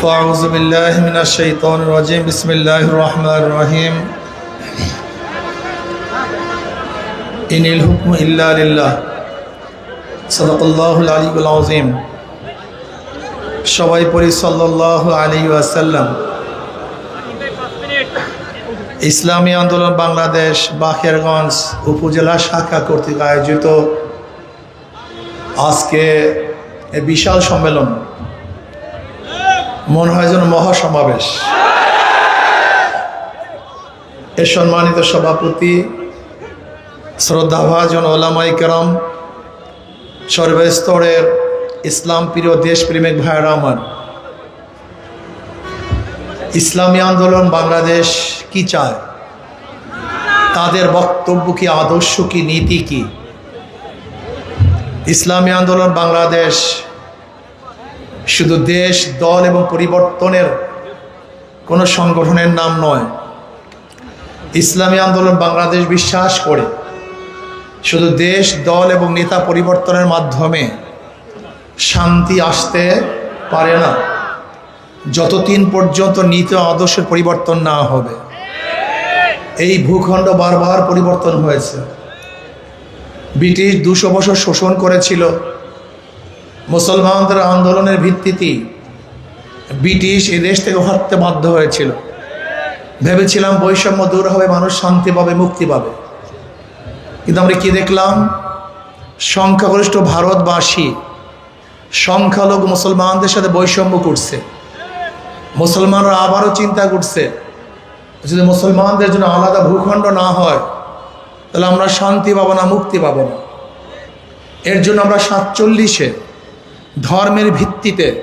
فأعوذ بالله من الشيطان الرجيم بسم الله الرحمن الرحيم إن الحكم إلا لله صدق الله العلي العظيم সবাই পড়ি সাল্লাহ আলী ওয়াসাল্লাম ইসলামী আন্দোলন বাংলাদেশ বাখেরগঞ্জ উপজেলা শাখা কর্তৃক আয়োজিত আজকে এই বিশাল সম্মেলন মনে হয় যেন মহাসমাবেশ। এর সম্মানিত সভাপতি, শ্রদ্ধাভাজন ওলামাই কেরম, সর্বস্তরের ইসলাম প্রিয় দেশপ্রেমিক ভাইয়েরা আমার ইসলামী আন্দোলন বাংলাদেশ কি চায়? তাদের বক্তব্য কি, আদর্শ কি, নীতি কি? ইসলামী আন্দোলন বাংলাদেশ শুধু দেশ, দল এবং পরিবর্তনের কোনো সংগঠনের নাম নয়। ইসলামী আন্দোলন বাংলাদেশ বিশ্বাস করে। শুধু দেশ, দল এবং নেতা পরিবর্তনের মাধ্যমে শান্তি আসতে পারে না। যতদিন পর্যন্ত নীতি আদর্শের পরিবর্তন না হবে। এই ভূখণ্ড বারবার পরিবর্তন হয়েছে। ব্রিটিশ দুশো বছর শোষণ করেছিল। মুসলমানদের আন্দোলনের ভিত্তিতে ব্রিটিশ এ দেশ থেকে হাঁটতে বাধ্য হয়েছিল। ভেবেছিলাম বৈষম্য দূর হবে, মানুষ শান্তি পাবে, মুক্তি পাবে। কিন্তু আমরা কি দেখলাম? সংখ্যাগরিষ্ঠ ভারতবাসী সংখ্যালঘু মুসলমানদের সাথে বৈষম্য করছে। মুসলমানরা আবারও চিন্তা করছে, যদি মুসলমানদের জন্য আলাদা ভূখণ্ড না হয়, তাহলে আমরা শান্তি পাবো না, মুক্তি পাবো না। এর জন্য আমরা সাতচল্লিশে ধর্মের ভিত্তিতে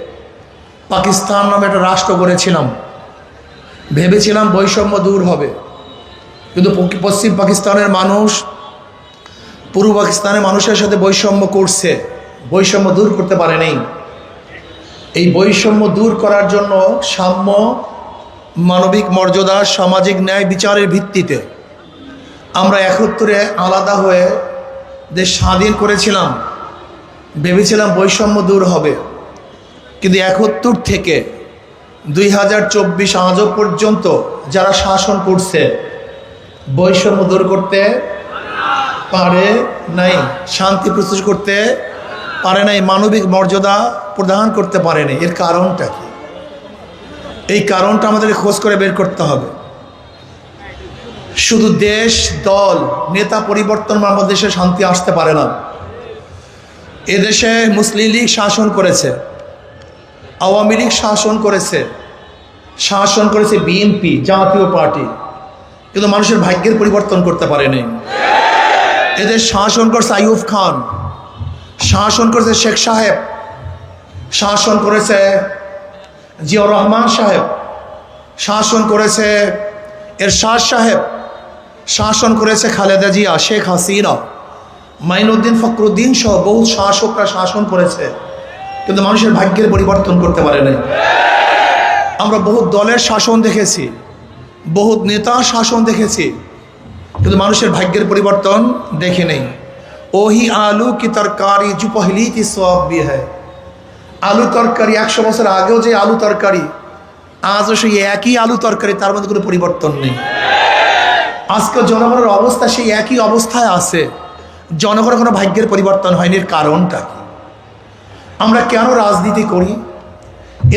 পাকিস্তান নামে একটা রাষ্ট্র গড়েছিলাম। ভেবেছিলাম বৈষম্য দূর হবে। কিন্তু পশ্চিম পাকিস্তানের মানুষ, পূর্ব পাকিস্তানের মানুষের সাথে বৈষম্য করছে। বৈষম্য দূর করতে পারে নেই। এই বৈষম্য দূর করার জন্য সাম্য, মানবিক মর্যাদা, সামাজিক ন্যায় বিচারের ভিত্তিতে আমরা একত্রে আলাদা হয়ে দেশ স্বাধীন করেছিলাম। ভেবেছিলাম বৈষম্য দূর হবে। কিন্তু একাত্তর থেকে দুই হাজার চব্বিশ আজও পর্যন্ত যারা শাসন করছে, বৈষম্য দূর করতে পারে নাই, শান্তি প্রস্তুত করতে পারে নাই, মানবিক মর্যাদা প্রদান করতে পারেনি এর কারণটা কি? এই কারণটা আমাদের খোঁজ করে বের করতে হবে। শুধু দেশ, দল, নেতা পরিবর্তন আমাদের দেশে শান্তি আসতে পারে না। এদেশে মুসলিম লীগ শাসন করেছে, আওয়ামী লীগ শাসন করেছে শাসন করেছে বিএনপি জাতীয় পার্টি। কিন্তু মানুষের ভাগ্যের পরিবর্তন করতে পারেনি। এদের শাসন করছে আইয়ুব খান, শাসন করেছে শেখ সাহেব, শাসন করেছে জিয়াউর রহমান সাহেব, শাসন করেছে এরশাদ সাহেব, শাসন করেছে খালেদা জিয়া, শেখ হাসিনা। মাইনুদ্দিন ফখরুদ্দিন সহ বহু শাসকরা শাসন করেছে, কিন্তু মানুষের ভাগ্যের পরিবর্তন করতে পারে নাই। আমরা বহু দলের শাসন দেখেছি বহু নেতার শাসন দেখেছি, কিন্তু মানুষের ভাগ্যের পরিবর্তন দেখে নেই। ওহি আলু কি তরকারি জু পহলি কি সব বি আলু তরকারি একশো বছর আগেও যে আলু তরকারি, আজও সেই একই আলু তরকারি, তার মধ্যে কোনো পরিবর্তন নেই। আজকে জনগণের অবস্থা সেই একই অবস্থায় আছে। জনগণের কোনো ভাগ্যের পরিবর্তন হয়নি, এর কারণটা কি? আমরা কেন রাজনীতি করি?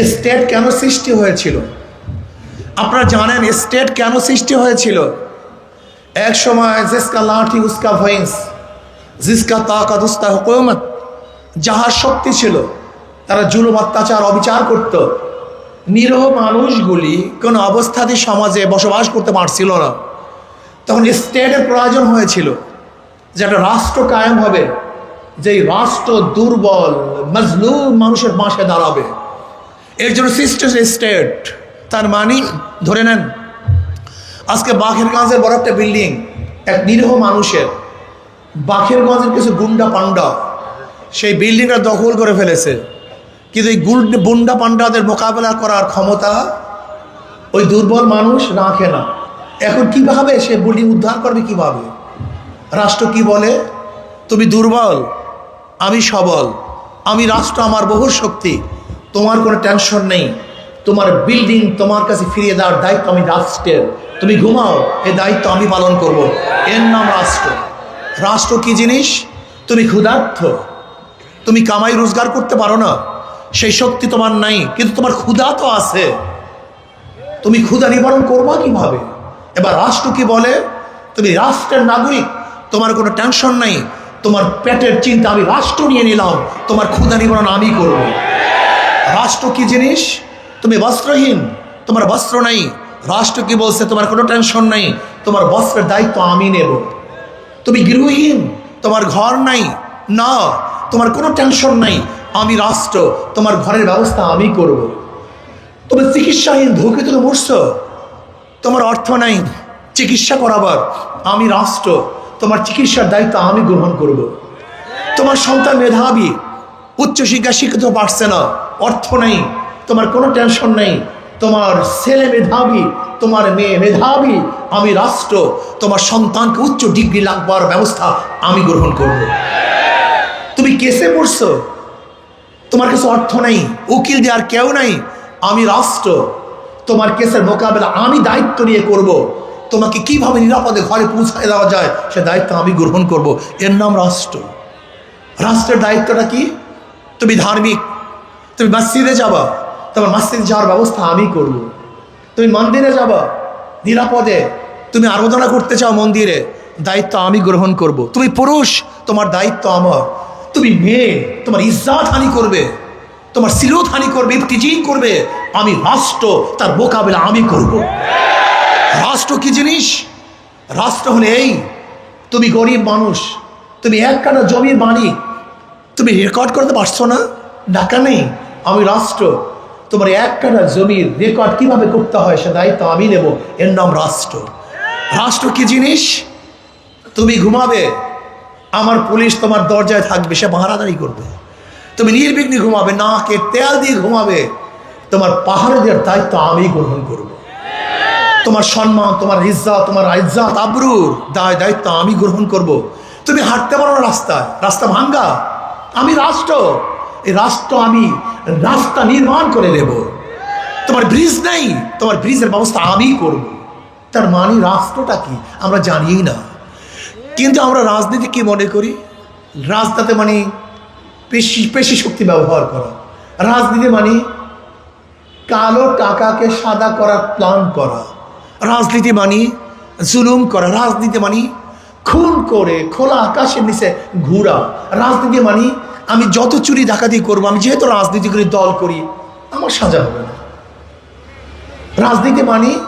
স্টেট কেন সৃষ্টি হয়েছিল? আপনারা জানেন স্টেট কেন সৃষ্টি হয়েছিল? এক সময় জিসকা লাঠি, উস্কা ভয়েন্স জিসকা তাকাত উস্তা হুকুমত, যাহার শক্তি ছিল, তারা জুলুম, অত্যাচার, অবিচার করত। নিরহ মানুষগুলি কোনো অবস্থাতে সমাজে বসবাস করতে পারছিল না। তখন স্টেটের প্রয়োজন হয়েছিল। যে একটা রাষ্ট্র কায়েম হবে, যেই রাষ্ট্র দুর্বল, মজলুম মানুষের পাশে দাঁড়াবে। এর জন্য সৃষ্টি স্টেট তার মানে ধরে নেন, আজকে বাঘেরগঞ্জের বড় একটা বিল্ডিং এক নিরীহ মানুষের। বাঘেরগঞ্জের কিছু গুন্ডা পান্ডা সেই বিল্ডিংটা দখল করে ফেলেছে। কিন্তু এই গুন্ড, গুন্ডা পান্ডাদের মোকাবেলা করার ক্ষমতা ওই দুর্বল মানুষ রাখে না। এখন কীভাবে সে বিল্ডিং উদ্ধার করবে, কীভাবে? রাষ্ট্র কি বলে? তুমি দুর্বল, আমি সবল, আমি রাষ্ট্র আমার বহু শক্তি, তোমার কোনো টেনশন নেই, তোমার বিল্ডিং তোমার কাছে ফিরিয়ে দেওয়ার দায়িত্ব আমি রাষ্ট্রের। তুমি ঘুমাও, এ দায়িত্ব আমি পালন করব। এর নাম রাষ্ট্র। রাষ্ট্র কি জিনিস? তুমি ক্ষুধার্থ। তুমি কামাই রোজগার করতে পারো না। সেই শক্তি তোমার নাই, কিন্তু তোমার ক্ষুধা তো আছে। তুমি ক্ষুধা নিবারণ করবা কীভাবে? এবার রাষ্ট্র কি বলে? তুমি রাষ্ট্রের নাগরিক। তোমার কোনো টেনশন নাই, তোমার পেটের চিন্তা আমি রাষ্ট্র নিয়ে নিলাম, তোমার ক্ষুধা নিবারণ আমি করব। রাষ্ট্র কি জিনিস? তুমি বস্ত্রহীন, তোমার বস্ত্র নাই। রাষ্ট্র কি বলছে? তোমার কোনো টেনশন নাই, তোমার বস্ত্রের দায়িত্ব আমি নেব। তুমি গৃহহীন, তোমার ঘর নাই। না, তোমার কোনো টেনশন নাই। আমি রাষ্ট্র, তোমার ঘরের ব্যবস্থা আমি করব। তুমি চিকিৎসাহীন, ধুকে তুমি মরছো। তোমার অর্থ নাই, চিকিৎসা করাবার। আমি রাষ্ট্র তোমার চিকিৎসার দায়িত্ব আমি গ্রহণ করব। তোমার সন্তান মেধাবী উচ্চশিক্ষা শিক্ষিত পারছে না, অর্থ নেই, তোমার কোনো টেনশন নেই তোমার ছেলে মেধাবী, তোমার মেয়ে মেধাবী, আমি রাষ্ট্র, তোমার সন্তানকে উচ্চ ডিগ্রি লাগবার ব্যবস্থা আমি গ্রহণ করব তুমি কেসে পড়ছো তোমার কাছে অর্থ নেই, উকিল দেওয়ার কেউ নাই, আমি রাষ্ট্র তোমার কেসের মোকাবেলা আমি দায়িত্ব নিয়ে করব। তোমাকে কীভাবে নিরাপদে ঘরে পৌঁছায় দেওয়া যায়, সে দায়িত্ব আমি গ্রহণ করব। এর নাম রাষ্ট্র রাষ্ট্রের দায়িত্বটা কি তুমি ধার্মিক, তুমি মসজিদে যাবা, তোমার মসজিদে যাওয়ার ব্যবস্থা আমি করব। তুমি মন্দিরে যাবা, নিরাপদে তুমি আরাধনা করতে চাও মন্দিরে, দায়িত্ব আমি গ্রহণ করব। তুমি পুরুষ, তোমার দায়িত্ব আমার তুমি মেয়ে, তোমার ইজ্জাত হানি করবে তোমার সিলত হানি করবে ইফতিজিন করবে আমি রাষ্ট্র, তার মোকাবিলা আমি করব। রাষ্ট্র কি জিনিস? রাষ্ট্র হলে এই, তুমি গরিব মানুষ, তুমি এক কাটা জমির মালিক তুমি রেকর্ড করতে পারছ না? ডাকা নেই আমি রাষ্ট্র, তোমার এক কাটা জমির রেকর্ড কীভাবে করতে হয় সে দায়িত্ব আমি নেব, এর নাম রাষ্ট্র। রাষ্ট্র কি জিনিস? তুমি ঘুমাবে, আমার পুলিশ তোমার দরজায় থাকবে, সে পাহারাদারি করবে। তুমি নির্বিঘ্নে ঘুমাবে, নাকে তেল দিয়ে ঘুমাবে, তোমার পাহাড় দেওয়ার দায়িত্ব আমি গ্রহণ করব। তোমার সম্মান, তোমার ইজ্জাত তোমার ইজ্জাত আবরুর দায় দায়িত্ব আমি গ্রহণ করব। তুমি হাঁটতে পারো না রাস্তায়। রাস্তা ভাঙ্গা। আমি রাষ্ট্র। এই রাষ্ট্র আমি রাস্তা নির্মাণ করে দেব তোমার ব্রিজ নেই। তোমার ব্রিজের ব্যবস্থা আমি করব। তার মানে রাষ্ট্রটা কি? আমরা জানিই না। কিন্তু আমরা রাজনীতি কি মনে করি? রাজনীতি মানে পেশি পেশি শক্তি ব্যবহার করা। রাজনীতি মানে কালো টাকাকে সাদা করার প্ল্যান করা। রাজনীতি মানি, জুলুম করা রাজনীতি মানি, খুন করে খোলা আকাশের নিচে ঘুরা রাজনীতি মানি, আমি যত চুরি ডাকাতি করব, আমি যেহেতু রাজনীতি করি, দল করি, আমার সাজা হবে না রাজনীতি মানি,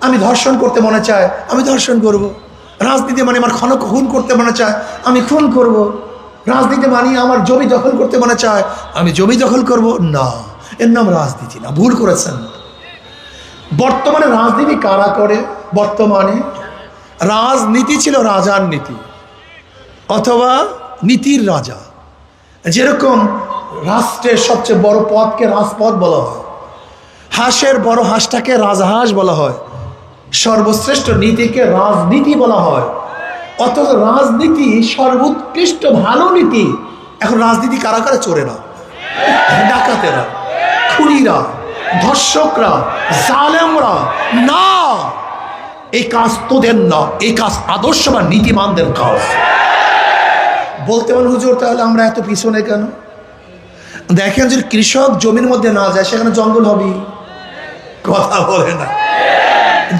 আমি ধর্ষণ করতে মনে চায়, আমি ধর্ষণ করব। রাজনীতি মানে আমার ক্ষণ খুন করতে মনে চায়, আমি খুন করব। রাজনীতি মানি, আমার জমি দখল করতে মনে চায়, আমি জমি দখল করব না, এর নাম রাজনীতি না, ভুল করেছেন বর্তমানে রাজনীতি কারা করে? বর্তমানে রাজনীতি ছিল রাজার নীতি, অথবা নীতির রাজা। যেরকম রাষ্ট্রের সবচেয়ে বড় পদকে রাজপথ বলা হয়, হাঁসের বড় হাঁসটাকে রাজহাঁস বলা হয়, সর্বশ্রেষ্ঠ নীতিকে রাজনীতি বলা হয়। অথচ রাজনীতি সর্বোৎকৃষ্ট ভালো নীতি। এখন রাজনীতি কারা কারা? চোরেরা, ডাকাতেরা, খুনিরা। ধর্ষকরা, জালেমরা, না! এই কাজ তোদের না, এই কাজ আদর্শ বা নীতিমানদের কাজ। বলতে পারেন, হুজুর, তাহলে আমরা এত পিছনে কেন? দেখেন যদি কৃষক জমির মধ্যে না যায়, সেখানে জঙ্গল হবে কথা বলে না।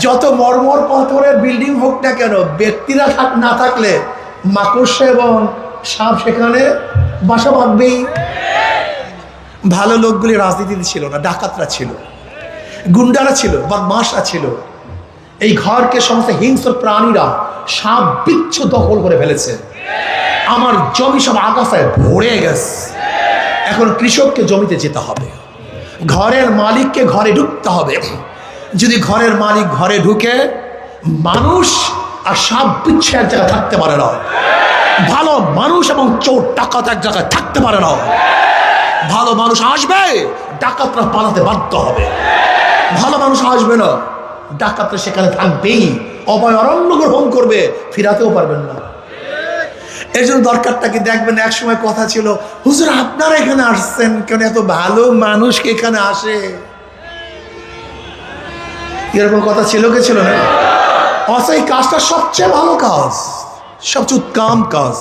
যত মর্মর পাথরের বিল্ডিং হোক না কেন, ব্যক্তিরা থাক না থাকলে মাকড়সা এবং সাপ সেখানে বাসা বাঁধবেই। ভালো লোকগুলি রাজনীতিতে ছিল না, ডাকাতরা ছিল, গুন্ডারা ছিল বদমাসরা ছিল। এই ঘরকে সমস্ত হিংস্র প্রাণীরা সাপ বিচ্ছ দখল করে ফেলেছে। আমার জমি সব আগাছায় ভরে গেছে। এখন কৃষককে জমিতে যেতে হবে। ঘরের মালিককে ঘরে ঢুকতে হবে। যদি ঘরের মালিক ঘরে ঢুকে, মানুষ আর সাপ বিচ্ছে এক জায়গায় থাকতে পারে না। ভালো মানুষ এবং চোর টাকাত এক জায়গায় থাকতে পারে না। ভালো মানুষ আসবে, ডাকাতরা পালাতে বাধ্য হবে। ভালো মানুষ আসবে না, ডাকাতরা সেখানে থাকবেই। অভয় অরণ্য গ্রহণ করবে, ফিরাতেও পারবেন না। এর জন্য দরকারটা কি দেখবেন এক সময় কথা ছিল, হুজুর, আপনারা এখানে আসছেন কেন? এত ভালো মানুষ এখানে আসে? এরকম কথা ছিল কি ছিল না? এই কাজটা সবচেয়ে ভালো কাজ, সবচেয়ে উৎকাম কাজ।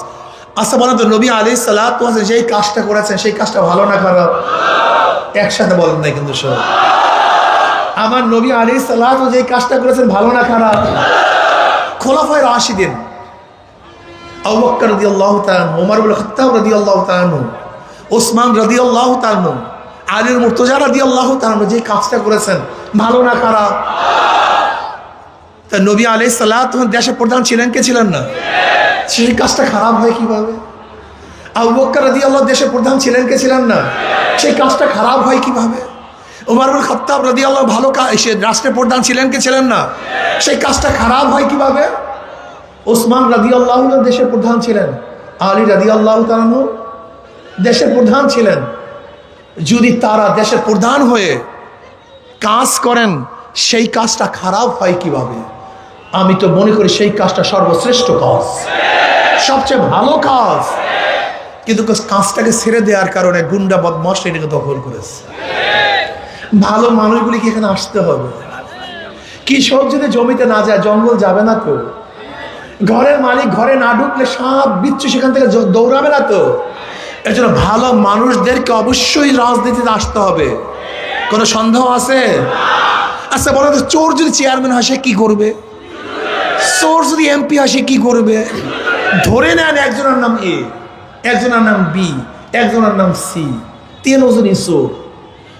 আচ্ছা বলেন তো, নবী আলী সালাত যেই কাজটা করেছেন, সেই কাজটা ভালো না খারাপ? একসাথে বলেন নাই কিন্তু সব। আমার নবী আলী সালাত যেই কাজটা করেছেন ভালো না খারাপ? খোলাফায় ওমর ইবনে খাত্তাব রাদিয়াল্লাহু তাআলা ওসমান রাদিয়াল্লাহু তাআলা যে কাজটা করেছেন, ভালো না তা নবী দেশের প্রধান ছিলেন কে ছিলেন না? সেই কাজটা খারাপ হয় কীভাবে? আবু বকর রাদিয়াল্লাহু দেশের প্রধান ছিলেন কে ছিলেন না? সেই কাজটা খারাপ হয় কীভাবে? ওমর ইবনে খাত্তাব আল্লাহ ভালো কাজ সে রাষ্ট্রের প্রধান ছিলেন কে ছিলেন না? সেই কাজটা খারাপ হয় কীভাবে? ওসমান রাদি আল্লাহ দেশের প্রধান ছিলেন। আলী রাদি আল্লাহ তালানু দেশের প্রধান ছিলেন। যদি তারা দেশের প্রধান হয়ে কাজ করেন, সেই কাজটা খারাপ হয় কীভাবে? আমি তো মনে করি সেই কাজটা সর্বশ্রেষ্ঠ কাজ। সবচেয়ে ভালো কাজ। কিন্তু কাজটাকে ছেড়ে দেওয়ার কারণে গুন্ডা বদমাস এটাকে দখল করেছে। ভালো মানুষগুলিকে এখানে আসতে হবে। কৃষক যদি জমিতে না যায়, জঙ্গল যাবে না তো ঘরের মালিক ঘরে না ঢুকলে সাপ বিচ্ছু সেখান থেকে দৌড়াবে না তো? এর জন্য ভালো মানুষদেরকে অবশ্যই রাজনীতিতে আসতে হবে। কোনো সন্দেহ আছে? আচ্ছা বলো তো, চোর যদি চেয়ারম্যান হয়, সে কি করবে? চোর যদি এমপি হয়, সে কি করবে? ধরে নেন একজনের নাম এ, একজনের নাম বি, একজনের নাম সি তিনজনই চোর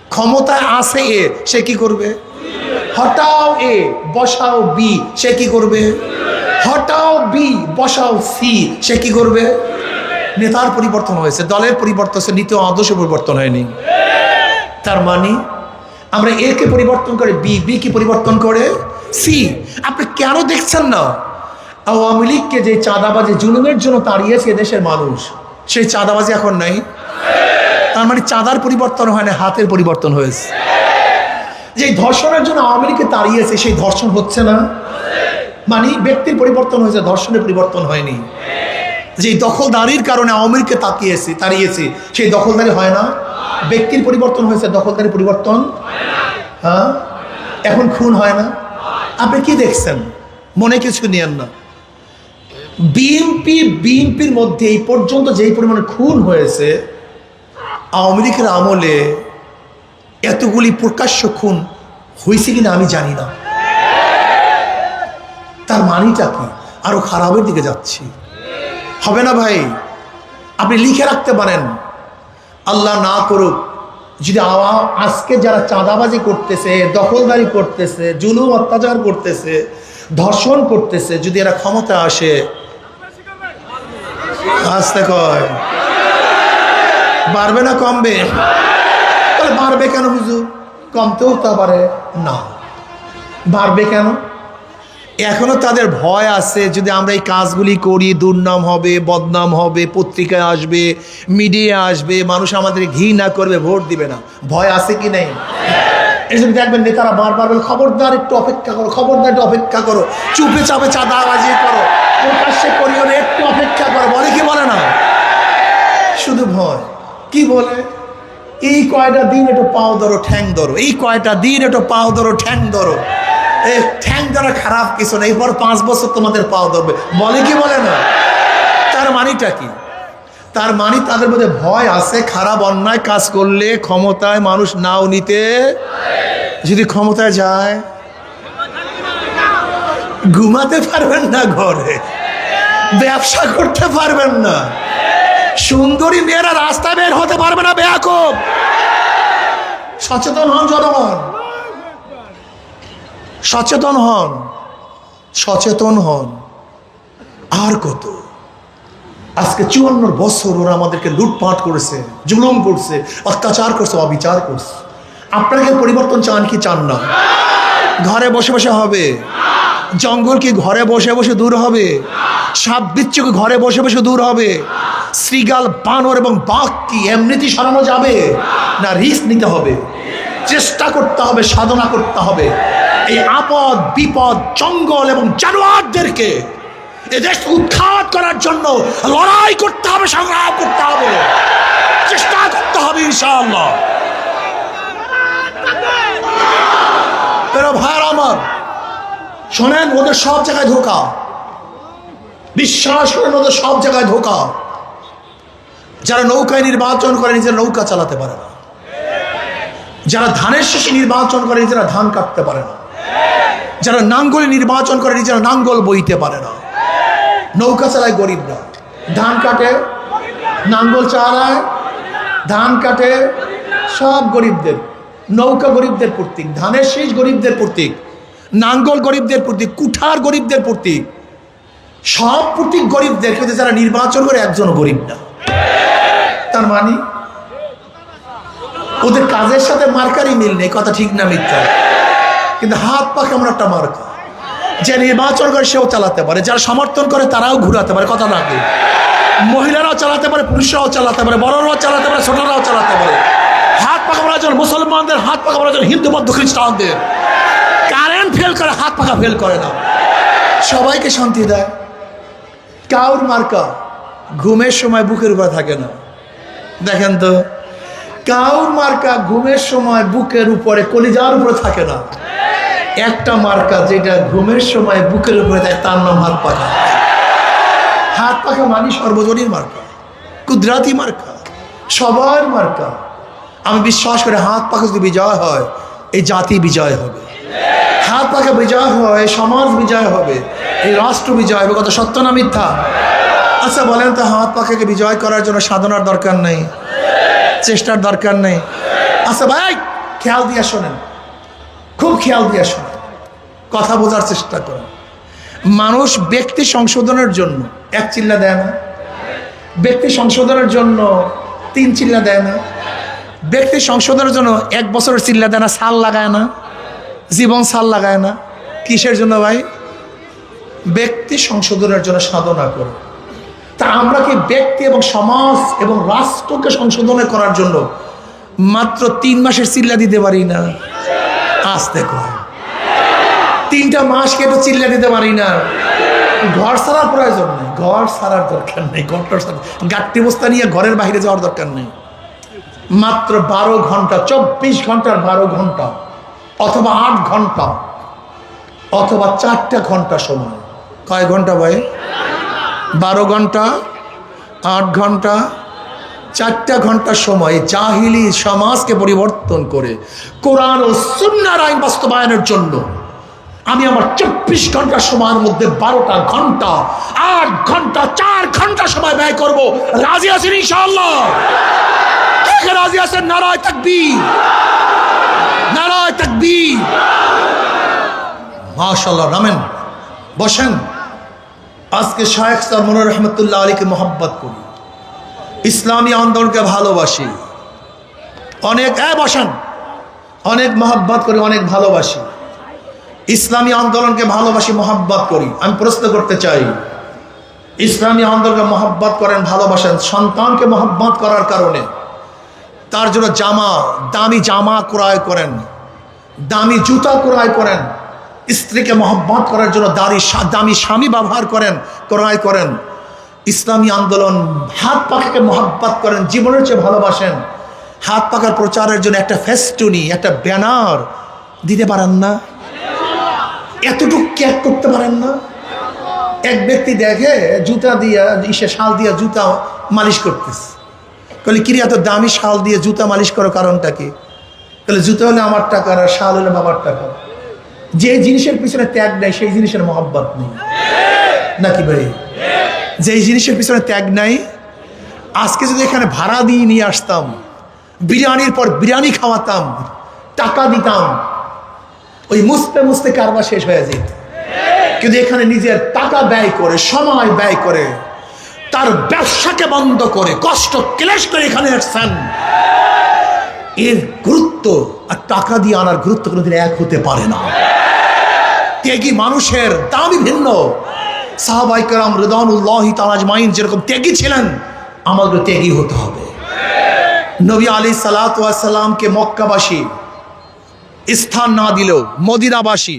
ক্ষমতায় আছে এ, সে কি করবে? হটাও এ, বসাও বি, সে কি করবে? হটাও বি, বসাও সি, সে কি করবে? নেতার পরিবর্তন হয়েছে, দলের পরিবর্তন হয়েছে, নীতি আদর্শ পরিবর্তন হয়নি। তার মানে আমরা এ কে পরিবর্তন করে, বি বি কি পরিবর্তন করে? সি, আপনি কেন দেখছেন না? আওয়ামী লীগকে যে চাঁদাবাজি জুলুমের জন্য তাড়িয়েছে দেশের মানুষ, সেই চাঁদাবাজি এখন নাই। তার মানে চাঁদার পরিবর্তন হয় না, হাতের পরিবর্তন হয়েছে। যে ধর্ষণের জন্য আওয়ামী লীগকে তাড়িয়েছে, সেই ধর্ষণ হচ্ছে না। মানে ব্যক্তির পরিবর্তন হয়েছে, ধর্ষণের পরিবর্তন হয়নি। যে দখলদারির কারণে আওয়ামী লীগকে তাকিয়েছে, তাড়িয়েছে, সেই দখলদারি হয় না। ব্যক্তির পরিবর্তন হয়েছে, দখলদারি পরিবর্তন হ্যাঁ? এখন খুন হয় না। আপনি কি দেখছেন? মনে কিছু নিয়েন না। বিএনপি বিএনপির মধ্যে এই পর্যন্ত যেই পরিমাণে খুন হয়েছে, আওয়ামী লীগের আমলে এতগুলি প্রকাশ্য খুন হয়েছে কিনা আমি জানি না। তার মানিটা কি? আরও খারাপের দিকে যাচ্ছি। হবে না ভাই? আপনি লিখে রাখতে পারেন। আল্লাহ না করুক, যদি আওয়া, আজকে যারা চাঁদাবাজি করতেছে, দখলদারি করতেছে, জুলুম অত্যাচার করতেছে, ধর্ষণ করতেছে, যদি এরা ক্ষমতা আসে আসতে কয়। বাড়বে না কমবে? তাহলে বাড়বে কেন বুঝু কমতেও তা পারে না। বাড়বে কেন? এখনও তাদের ভয় আছে যদি আমরা এই কাজগুলি করি, দুর্নাম হবে, বদনাম হবে, পত্রিকায় আসবে মিডিয়া আসবে, মানুষ আমাদের ঘৃণা করবে, ভোট দিবে না। ভয় আছে কি নেই? এই জন্য দেখবেন নেতারা বারবার বলে, খবরদার, একটু অপেক্ষা করো, খবরদার, একটু অপেক্ষা করো। চুপে চাপে চাঁদা চাঁদাবাজি করো প্রকাশ্যে করিও একটু অপেক্ষা করো। বলে কি বলে না? শুধু ভয়। কি বলে? এই কয়টা দিন একটু পাও ধরো, ঠ্যাং ধরো। এই কয়টা দিন একটু পাও ধরো, ঠ্যাং ধরো। এই ঠ্যাং ধরা খারাপ কিছু না, এরপর পাঁচ বছর তোমাদের পাও ধরবে। বলে কি বলে না? তার মানিটা কি? তার মানে তাদের মধ্যে ভয় আছে, খারাপ, অন্যায় কাজ করলে ক্ষমতায় মানুষ নাও নিতে। যদি ক্ষমতায় যায়, ঘুমাতে পারবেন না ঘরে, ব্যবসা করতে পারবেন না। সুন্দরী মেয়েরা রাস্তা বের হতে পারবে না বেয়াকুব। সচেতন হন জনগণ। সচেতন হন সচেতন হন। আর কত? আজকে চুয়ান্ন বছর ওরা আমাদেরকে লুটপাট করেছে, জুলুম করছে, অত্যাচার করছে, অবিচার করছে। আপনাকে পরিবর্তন চান কি চান না? ঘরে বসে বসে হবে। জঙ্গল কি ঘরে বসে বসে দূর হবে? সাপ বিচ্ছু কি ঘরে বসে বসে দূর হবে? শ্রীগাল, বানর এবং বাঘ কি এমনিতেই সরানো যাবে? না রিস্ক নিতে হবে। চেষ্টা করতে হবে, সাধনা করতে হবে। এই আপদ, বিপদ, জঙ্গল এবং জানোয়ারদেরকে এদেশ উৎখাত করার জন্য লড়াই করতে হবে, সংগ্রাম করতে হবে। চেষ্টা করতে হবে ইনশাআল্লাহ। ভাইয়ার আমার, শোনেন, ওদের সব জায়গায় ধোকা। বিশ্বাস করেন, ওদের সব জায়গায় ধোকা। যারা নৌকায় নির্বাচন করে, নিজেরা নৌকা চালাতে পারে না। যারা ধানের শেষে নির্বাচন করে, নিজেরা ধান কাটতে পারে না। যারা নাঙ্গলে নির্বাচন করে, নিজেরা নাঙ্গল বইতে পারে না। নৌকা চালায় গরিব গরিবরা। ধান কাটে, নাঙ্গল চালায় ধান কাটে, সব গরিবদের, নৌকা গরিবদের প্রতীক, ধানের শেষ গরিবদের প্রতীক, নাঙ্গল গরিবদের প্রতীক, কুঠার গরিবদের প্রতীক, সব প্রতীক গরিবদের কিন্তু যারা নির্বাচন করে একজন গরিব না। তার মানে ওদের কাজের সাথে মার্কারই মিল নেই, কথা ঠিক না মিথ্যা। কিন্তু হাত পা কেমন একটা মার্কা। যে নির্বাচন করে সেও চালাতে পারে, যারা সমর্থন করে তারাও ঘুরাতে পারে, কথা না মহিলারাও চালাতে পারে, পুরুষরাও চালাতে পারে, বড়রাও চালাতে পারে, ছোটরাও চালাতে পারে। হাত পাকা মারার জন্য মুসলমানদের হাত পাকা মারার জন্য হিন্দু বৌদ্ধ খ্রিস্টানদের। কারেন্ট ফেল করে, হাত পাকা ফেল করে না। সবাইকে শান্তি দেয়। কাউর মার্কা ঘুমের সময় বুকের উপর থাকে না। দেখেন তো, কাউর মার্কা ঘুমের সময় বুকের উপরে, কলিজার উপরে থাকে না। একটা মার্কা যেটা ঘুমের সময় বুকের উপরে দেয়, তার নাম হাত পাখা। হাত পাখা মানি সর্বজনীন মার্কা। কুদরাতি মার্কা। সবার মার্কা। আমি বিশ্বাস করি হাত পাখা যদি বিজয় হয়, এই জাতি বিজয় হবে। হাত পাখা বিজয় হয়, সমাজ বিজয় হবে, এই রাষ্ট্র বিজয় হবে। কত সত্য না মিথ্যা? আচ্ছা বলেন তো হাত পাখাকে বিজয় করার জন্য সাধনার দরকার নেই, চেষ্টার দরকার নেই। আচ্ছা ভাই, খেয়াল দিয়ে শোনেন। খুব খেয়াল দিয়ে শোনেন। কথা বোঝার চেষ্টা করেন। মানুষ ব্যক্তি সংশোধনের জন্য এক চিল্লা দেয় না। ব্যক্তি সংশোধনের জন্য তিন চিল্লা দেয় না। ব্যক্তি সংশোধনের জন্য এক বছরের চিল্লা দেয় না, সাল লাগায় না, জীবন সাল লাগায় না। কিসের জন্য ভাই? ব্যক্তি সংশোধনের জন্য সাধনা করে। তা আমরা কি ব্যক্তি এবং সমাজ এবং রাষ্ট্রকে সংশোধন করার জন্য মাত্র তিন মাসের চিল্লা দিতে পারি না? আসতে কয় তিনটা মাসকে একটু চিল্লা দিতে পারি না। ঘর ছাড়ার প্রয়োজন নেই। ঘর ছাড়ার দরকার নেই, ঘরটার সাথে গাট্টি বস্তা নিয়ে ঘরের বাইরে যাওয়ার দরকার নেই। মাত্র বারো ঘণ্টা, চব্বিশ ঘণ্টার বারো ঘণ্টা, অথবা আট ঘণ্টা, অথবা চারটা ঘণ্টা সময়। কয় ঘণ্টা ভাই? বারো ঘণ্টা, আট ঘণ্টা, চারটা ঘণ্টার সময় জাহিলি সমাজকে পরিবর্তন করে, কোরআন ও সুন্নার আইন বাস্তবায়নের জন্য আমি আমার চব্বিশ ঘণ্টা সময়ের মধ্যে বারোটা ঘণ্টা, আট ঘণ্টা, চার ঘণ্টা সময় ব্যয় করব। রাজি আছেন ইনশাআল্লাহ? কে রাজি আছেন? নারায় তাকবীর। নারায় তাকবীর। মাশাল্লাহ নামেন। বসেন। আজকে শায়েখ সারমনুর রহমতুল্লাহ আলীকে মোহাব্বত করি। ইসলামী আন্দোলনকে ভালোবাসি। অনেক, এ বসেন। অনেক মহাব্বত করি, অনেক ভালোবাসি। ইসলামী আন্দোলনকে ভালোবাসি, মহাব্বত করি। আমি প্রশ্ন করতে চাই, ইসলামী আন্দোলনকে মহাব্বত করেন, ভালোবাসেন, সন্তানকে মহাব্বত করার কারণে? তার জন্য জামা, দামি জামা ক্রয় করেন, দামি জুতা ক্রয় করেন, স্ত্রীকে মহব্বত করার জন্য দাড়ি দামি স্বামী ব্যবহার করেন, ক্রয় করেন। ইসলামী আন্দোলন হাত পাখাকে মহাব্বত করেন, জীবনের চেয়ে ভালোবাসেন। হাত পাখার প্রচারের জন্য একটা ফেস্টুনি, একটা ব্যানার দিতে পারেন না? এতটুকু ক্যাক করতে পারেন না। এক ব্যক্তি দেখে জুতা দিয়া, ইসে শাল দিয়া জুতা মালিশ করতেছে। কলে কিরে, এত দামি শাল দিয়ে জুতা মালিশ করো কারণটা কি? তাহলে জুতা হলে আমার টাকা আর শাল হলে বাবার টাকা। যে জিনিসের পিছনে ত্যাগ নেই, সেই জিনিসের মহব্বত নেই। নাকি ভাই? যেই জিনিসের পিছনে ত্যাগ নাই, আজকে যদি এখানে ভাড়া দিয়ে নিয়ে আসতাম, বিরিয়ানির পর বিরিয়ানি খাওয়াতাম, টাকা দিতাম ওই মুছতে মুছতে কারবার শেষ হয়ে যেত কিন্তু এখানে নিজের টাকা ব্যয় করে, সময় ব্যয় করে, তার ব্যবসাকে বন্ধ করে, কষ্ট ক্লেশ করে এখানে আসছেন। এর গুরুত্ব আর টাকা দিয়ে আনার গুরুত্ব কোনোদিন এক হতে পারে না। ত্যাগী মানুষের দামই ভিন্ন? সাহাবাইকার রিদানুল্লাহ তালাজমাইন যেরকম ত্যাগী ছিলেন, আমাদের ত্যাগী হতে হবে। নবী আলী সালাতামকে মক্কাবাসী স্থান না দিলেও মদিনাবাসী।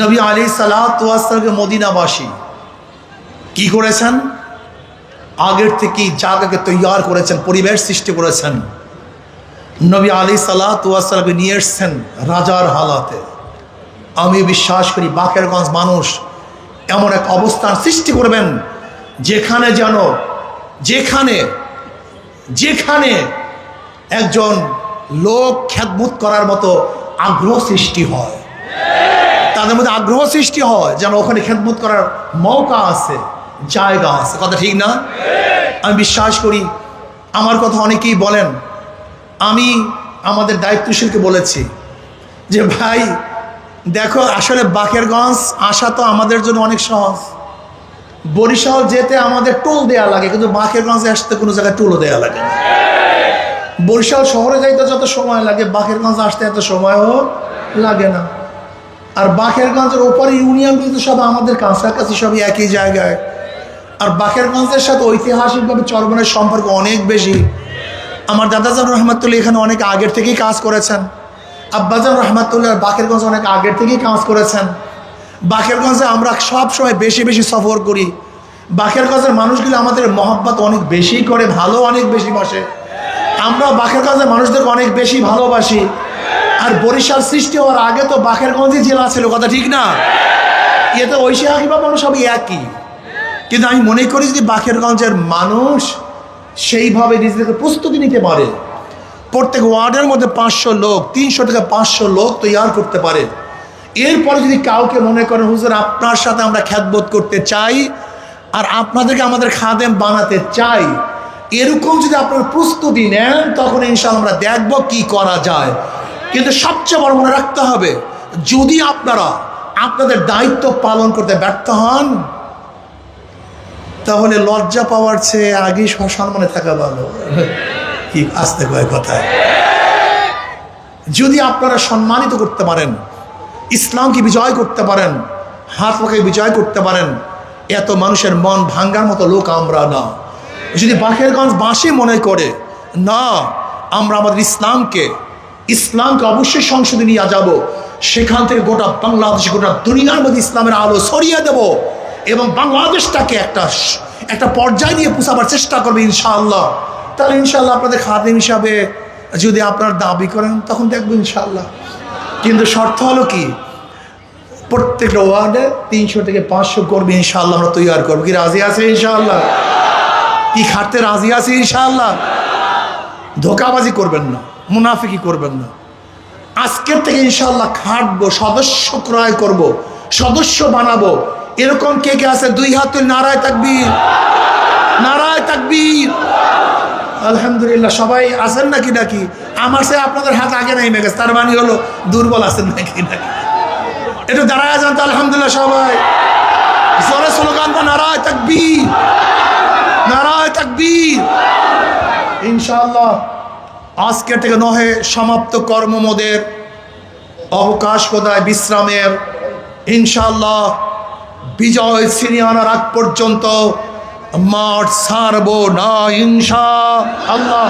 নবী আলী সালাতামকে মদিনাবাসী। কি করেছেন? আগের থেকেই জায়গাকে তৈয়ার করেছেন, পরিবেশ সৃষ্টি করেছেন। নবী আলী সালাতামকে নিয়ে এসছেন রাজার হালাতে। আমি বিশ্বাস করি বাকেরগঞ্জ মানুষ এমন এক অবস্থান সৃষ্টি করবেন, যেখানে যেন, যেখানে যেখানে একজন লোক খ্যাতমুত করার মতো আগ্রহ সৃষ্টি হয়। তাদের মধ্যে আগ্রহ সৃষ্টি হয়, যেন ওখানে খেদমত করার মৌকা আছে, জায়গা আছে। কথা ঠিক না? আমি বিশ্বাস করি, আমার কথা অনেকেই বলেন। আমি আমাদের দায়িত্বশীলকে বলেছি যে, ভাই, দেখো, আসলে বাকেরগঞ্জ আসা তো আমাদের জন্য অনেক সহজ। বরিশাল যেতে আমাদের টোল দেয়া লাগে, কিন্তু বাকেরগঞ্জে আসতে কোনো জায়গায় টোলও দেয়া লাগে না। বরিশাল শহরে যাইতে যত সময় লাগে, বাকেরগঞ্জ আসতে এত সময়ও লাগে না। আর বাকেরগঞ্জের ওপরে ইউনিয়ন কিন্তু সব আমাদের কাছাকাছি সবই একই জায়গায়। আর বাকেরগঞ্জের সাথে ঐতিহাসিকভাবে চরবনের সম্পর্ক অনেক বেশি। আমার দাদাজান রহমাতুল্লাহ এখানে অনেক আগের থেকেই কাজ করেছেন। আব্বাজান রহমাতুল্লাহ বাকেরগঞ্জ অনেক আগের থেকেই কাজ করেছেন। বাকেরগঞ্জে আমরা সব সময় বেশি বেশি সফর করি। বাকেরগঞ্জের মানুষগুলো আমাদের মহাব্বত অনেক বেশি করে, ভালো অনেক বেশি বসে। আমরা বাকেরগঞ্জের মানুষদেরকে অনেক বেশি ভালোবাসি। আর বরিশাল সৃষ্টি হওয়ার আগে তো বাকেরগঞ্জই জেলা ছিল, কথা ঠিক না? এতে বা মানুষ সবই একই। কিন্তু আমি মনে করি যদি বাকেরগঞ্জের মানুষ সেইভাবে নিজেদেরকে প্রস্তুতি নিতে পারে, প্রত্যেক ওয়ার্ডের মধ্যে পাঁচশো লোক, তিনশো থেকে পাঁচশো লোক তৈরি করতে পারে। এরপরে যদি কাউকে মনে করেন, হুজুর, আপনার সাথে আমরা খ্যাতবোধ করতে চাই, আর আপনাদেরকে আমাদের খাদেম বানাতে চাই এরকম যদি আপনার প্রস্তুতি নেন, তখন ইনশাল্লাহ আমরা দেখব কি করা যায়। কিন্তু সবচেয়ে বড় মনে রাখতে হবে, যদি আপনারা আপনাদের দায়িত্ব পালন করতে ব্যর্থ হন, তাহলে লজ্জা পাওয়ার চেয়ে আগেই সম্মানে থাকা ভালো। কি আসতে কয় কথায় যদি আপনারা সম্মানিত করতে পারেন, ইসলামকে বিজয় করতে পারেন, হাত পাকে বিজয় করতে পারেন, এত মানুষের মন ভাঙ্গার মতো লোক আমরা না। যদি বাকেরগঞ্জ বাসে মনে করে, না, আমরা আমাদের ইসলামকে ইসলামকে অবশ্যই সংসদে নিয়ে যাব। সেখান থেকে গোটা বাংলাদেশ, গোটা দুনিয়ার মধ্যে ইসলামের আলো ছড়িয়ে দেব এবং বাংলাদেশটাকে একটা একটা পর্যায়ে নিয়ে পুষাবার চেষ্টা করবে ইনশাআল্লাহ। তাহলে ইনশাআল্লাহ আপনাদের খাদিম হিসাবে যদি আপনার দাবি করেন, তখন দেখব ইনশাআল্লাহ। কিন্তু শর্ত হলো কি? প্রত্যেকটা ওয়ার্ডে তিনশো থেকে পাঁচশো করবে ইনশাআল্লাহ আমরা তৈরি করব। কি রাজি আছে ইনশাআল্লাহ? কি খাটতে রাজি আছে ইনশাআল্লাহ? ধোকাবাজি করবেন না, মুনাফিকি করবেন না। আজকের থেকে ইনশাআল্লাহ খাটবো, সদস্য ক্রয় করব। সদস্য বানাবো। এরকম কে কে আছে? দুই হাত নারায় তাকবীর। নারায় তাকবীর। আলহামদুলিল্লাহ, সবাই আছেন নাকি নাকি? আমার সে আপনাদের হাত আগে নাই গেছে তার মানে হলো দুর্বল আছেন নাকি নাকি? একটু দাঁড়ায় যান তো, আলহামদুলিল্লাহ সবাই। জোরে স্লোগান নারায় তাকবীর। নারায় তাকবীর। ইনশাআল্লাহ আজকে থেকে নহে সমাপ্ত কর্মমোদের অবকাশ কোথায় বিশ্রামের। ইনশাআল্লাহ বিজয় ছিনিয়ে আনার আগ পর্যন্ত মাঠ ছাড়বো না ইনশা আল্লাহ